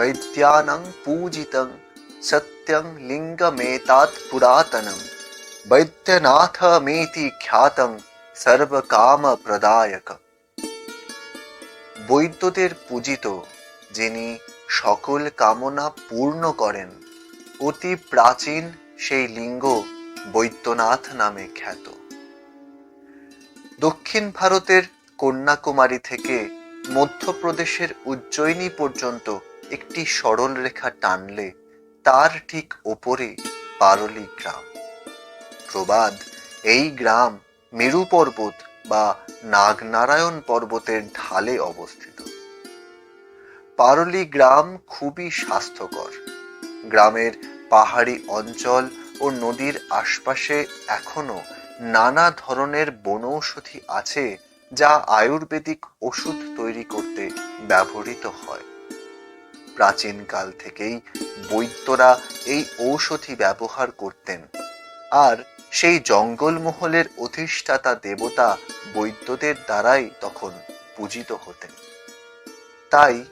वैद्यानं पूजितं सत्यं लिङ्गमेतात् पुरातनं বৈদ্যনাথমেতি খ্যাতং সর্বকাম প্রদায়ক বৈদ্যদের পূজিত যিনি সকল কামনা পূর্ণ করেন অতি প্রাচীন সেই লিঙ্গ বৈদ্যনাথ নামে খ্যাত দক্ষিণ ভারতের কন্যাকুমারী থেকে মধ্যপ্রদেশের উজ্জয়িনী পর্যন্ত একটি সরল রেখা টানলে তার ঠিক ওপরে পারলি গ্রাম। প্রবাদ, এই গ্রাম মেরু পর্বত বা নাগনারায়ণ পর্বতের ঢালে অবস্থিত। পারলি গ্রাম খুবই স্বাস্থ্যকর। গ্রামের পাহাড়ি অঞ্চল ও নদীর আশপাশে এখনও নানা ধরনের বনৌষধি আছে যা আয়ুর্বেদিক ওষুধ তৈরি করতে ব্যবহৃত হয়। প্রাচীনকাল থেকেই বৈদ্যরা এই ঔষধি ব্যবহার করতেন। আর সেই জঙ্গলমহলের অধিষ্ঠাতা দেবতা বৈদ্যদের দ্বারাই তখন পূজিত হতেন। তাই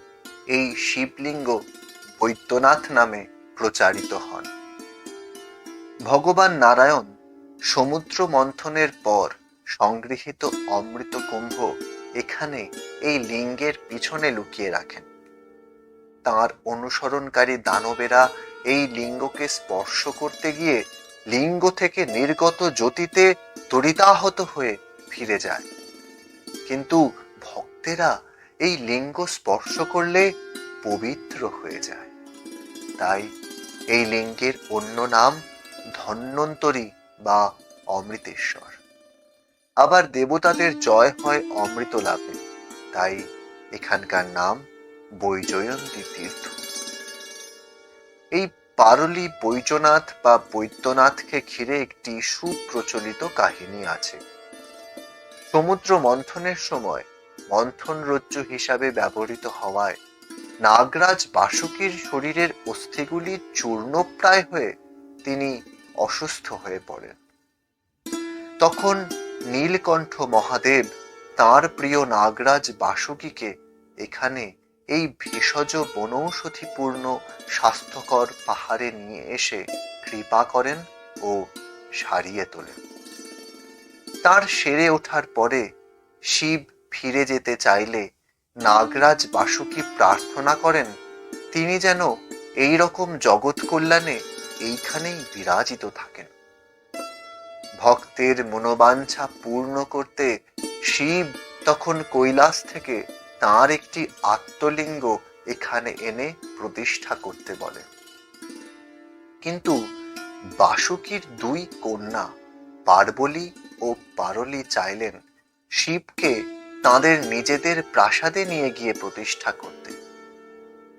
এই শিবলিঙ্গ বৈদ্যনাথ নামে প্রচারিত হন। ভগবান নারায়ণ সমুদ্র মন্থনের পর সংগৃহীত অমৃত কুম্ভ এখানে এই লিঙ্গের পিছনে লুকিয়ে রাখেন। তার অনুসরণকারী দানবেরা এই লিঙ্গকে স্পর্শ করতে গিয়ে লিঙ্গ থেকে নির্গত জ্যোতিতে তরিতাহত হয়ে ফিরে যায়। কিন্তু ভক্তেরা এই লিঙ্গ স্পর্শ করলে পবিত্র হয়ে যায়। তাই এই লিঙ্গের অন্য নাম ধন্বন্তরী বা অমৃতেশ্বর। আবার দেবতাদের জয় হয় অমৃত লাভে তাই এখানকার নাম বৈজয়ন্তী তীর্থ। এই পারলি বৈজনাথ বা বৈদ্যনাথকে ঘিরে একটি সুপ্রচলিত কাহিনী আছে। সমুদ্র মন্থনের সময় মন্থন রজ্জু হিসাবে ব্যবহৃত হওয়ায় নাগরাজ বাসুকীর শরীরের অস্থিগুলি চূর্ণপ্রায় হয়ে তিনি অসুস্থ হয়ে পড়েন। তখন নীলকণ্ঠ মহাদেব তার প্রিয় নাগরাজ বাসুকীকে এখানে এই ভেষজ বনৌষধিপূর্ণ স্বাস্থ্যকর পাহাড়ে নিয়ে এসে কৃপা করেন ও সারিয়ে তোলেন। তার সেরে ওঠার পরে শিব ফিরে যেতে চাইলে নাগরাজ বাসুকি প্রার্থনা করেন, তিনি যেন এই রকম জগৎ কল্যাণে এইখানেই বিরাজিত থাকেন। ভক্তের মনোবাঞ্ছা পূর্ণ করতে শিব তখন কৈলাস থেকে তার একটি আত্মলিঙ্গ এখানে এনে প্রতিষ্ঠা করতে বলে। কিন্তু বাসুকির দুই কন্যা পার্বলী ও পারলি চাইলেন শিবকে তাদের নিজেদের প্রাসাদে নিয়ে গিয়ে প্রতিষ্ঠা করতে।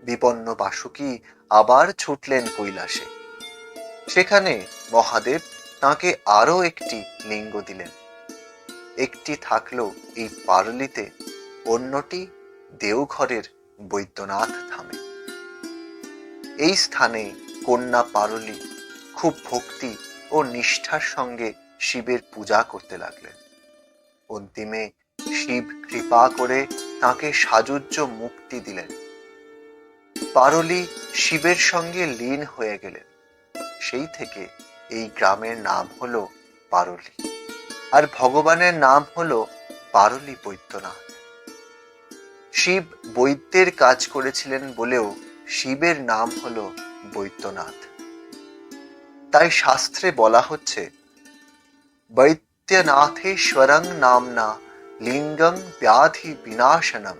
বিপন্ন বাসুকি আবার ছুটলেন কৈলাসে। সেখানে মহাদেব তাকে আরও একটি লিঙ্গ দিলেন। একটি থাকল এই পারলিতে অন্যটি দেওঘরের বৈদ্যনাথ ধামে। এই স্থানে কন্যা পারলি খুব ভক্তি ও নিষ্ঠার সঙ্গে শিবের পূজা করতে লাগলেন। অন্তিমে শিব কৃপা করে তাকে সাজুজ্য মুক্তি দিলেন। পারলি শিবের সঙ্গে লীন হয়ে গেলেন। সেই থেকে এই গ্রামের নাম হলো পারলি। আর ভগবানের নাম হলো পারলি বৈদ্যনাথ। শিব বৈদ্যের কাজ করেছিলেন বলেও শিবের নাম হল বৈদ্যনাথ তাই শাস্ত্রে বলা হচ্ছে বৈদ্যনাথেশ্বরং নাম না লিঙ্গং ব্যাধি বিনাশনম,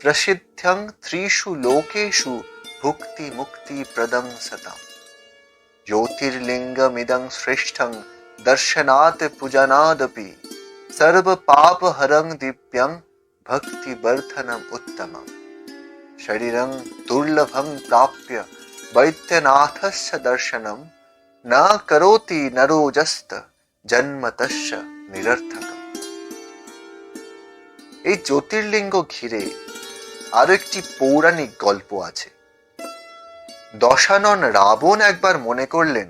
প্রসিদ্ধং ত্রিষু লোকেশু ভুক্তি মুক্তি প্রদং সতাম। জ্যোতির্লিঙ্গমিদং শ্রেষ্ঠং দর্শনাৎ পূজনাদপি, সর্বপাপহরং দিব্যং भक्तिवर्धनम् उत्तमम् शरीरं दुर्लभं प्राप्य वैद्यनाथस्य दर्शनं न करोति नरोजस्त জন্মতস্য নিরর্থক এই জ্যোতির্লিঙ্গ ঘিরে আরো একটি পৌরাণিক গল্প আছে দশানন রাবণ একবার মনে করলেন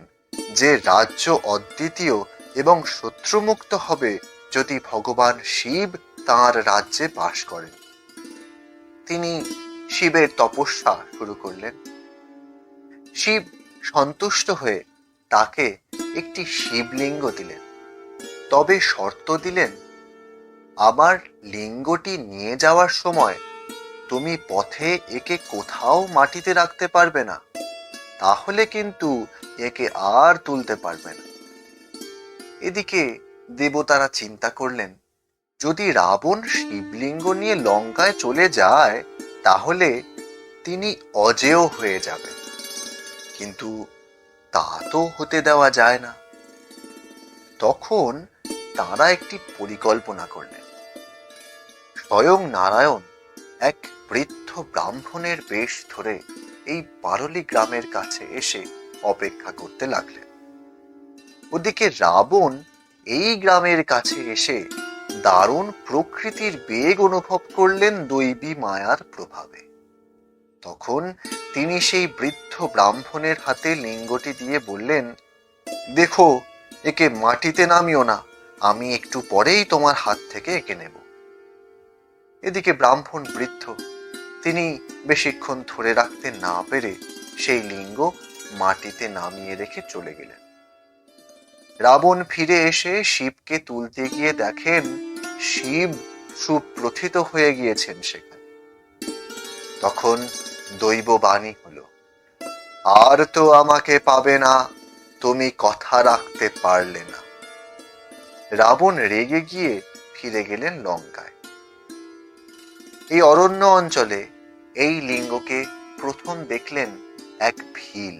যে রাজ্য অদ্বিতীয় এবং শত্রুমুক্ত হবে যদি ভগবান শিব তাঁর রাজ্যে বাস করেন তিনি শিবের তপস্যা শুরু করলেন। শিব সন্তুষ্ট হয়ে তাকে একটি শিবলিঙ্গ দিলেন। তবে শর্ত দিলেন আবার লিঙ্গটি নিয়ে যাওয়ার সময় তুমি পথে একে কোথাও মাটিতে রাখতে পারবে না, তাহলে কিন্তু একে আর তুলতে পারবে না। এদিকে দেবতারা চিন্তা করলেন যদি রাবণ শিবলিঙ্গ নিয়ে লঙ্কায় চলে যায়, তাহলে তিনি অজেয় হয়ে যাবেন। কিন্তু তা তো হতে দেওয়া যায় না। তখন তারা একটি পরিকল্পনা করলেন। স্বয়ং নারায়ণ এক বৃদ্ধ ব্রাহ্মণের বেশ ধরে এই পারলি গ্রামের কাছে এসে অপেক্ষা করতে লাগলেন। ওদিকে রাবণ এই গ্রামের কাছে এসে দারুণ প্রকৃতির বেগ অনুভব করলেন দৈবী মায়ার প্রভাবে। তখন তিনি সেই বৃদ্ধ ব্রাহ্মণের হাতে লিঙ্গটি দিয়ে বললেন, দেখো, একে মাটিতে নামিও না, আমি একটু পরেই তোমার হাত থেকে এঁকে নেব। এদিকে ব্রাহ্মণ বৃদ্ধ, তিনি বেশিক্ষণ ধরে রাখতে না পেরে সেই লিঙ্গ মাটিতে নামিয়ে রেখে চলে গেলেন। রাবণ ফিরে এসে শিবকে তুলতে গিয়ে দেখেন শিব সুপ্রথিত হয়ে গিয়েছেন সেখানে। তখন দৈব বাণী হলো, আর তো আমাকে পাবে না, তুমি কথা রাখতে পারলে না। রাবণ রেগে গিয়ে ফিরে গেলেন লঙ্কায়। এই অরণ্য অঞ্চলে এই লিঙ্গকে প্রথম দেখলেন এক ভিল,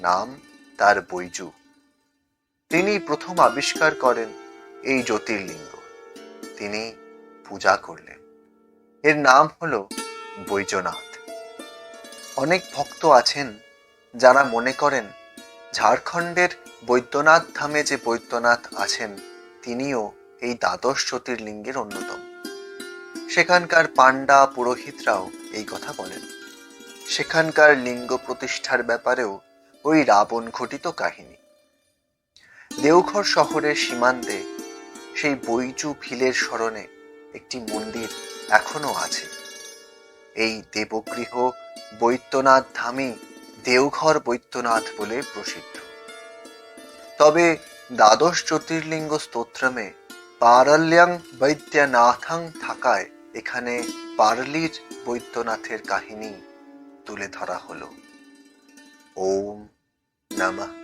নাম তার বৈজু। তিনি প্রথম আবিষ্কার করেন এই জ্যোতির্লিঙ্গ। তিনি পূজা করলেন। এর নাম হল বৈজনাথ। অনেক ভক্ত আছেন যারা মনে করেন ঝাড়খণ্ডের বৈদ্যনাথ ধামে যে বৈদ্যনাথ আছেন, তিনিও এই দ্বাদশ জ্যোতির্লিঙ্গের অন্যতম। সেখানকার পাণ্ডা পুরোহিতরাও এই কথা বলেন। সেখানকার লিঙ্গ প্রতিষ্ঠার ব্যাপারেও ওই রাবণ ঘটিত কাহিনী। দেওঘর শহরের সীমান্তে সেই বৈজু ভিলের স্মরণে একটি মন্দির এখনও আছে। এই দেবগৃহ বৈদ্যনাথ ধামই দেওঘর বৈদ্যনাথ বলে প্রসিদ্ধ। তবে দ্বাদশ জ্যোতির্লিঙ্গ স্তোত্রমে পারল্যাং বৈদ্যনাথং থাকায় এখানে পারলির বৈদ্যনাথের কাহিনী তুলে ধরা হলো। ওম নমঃ।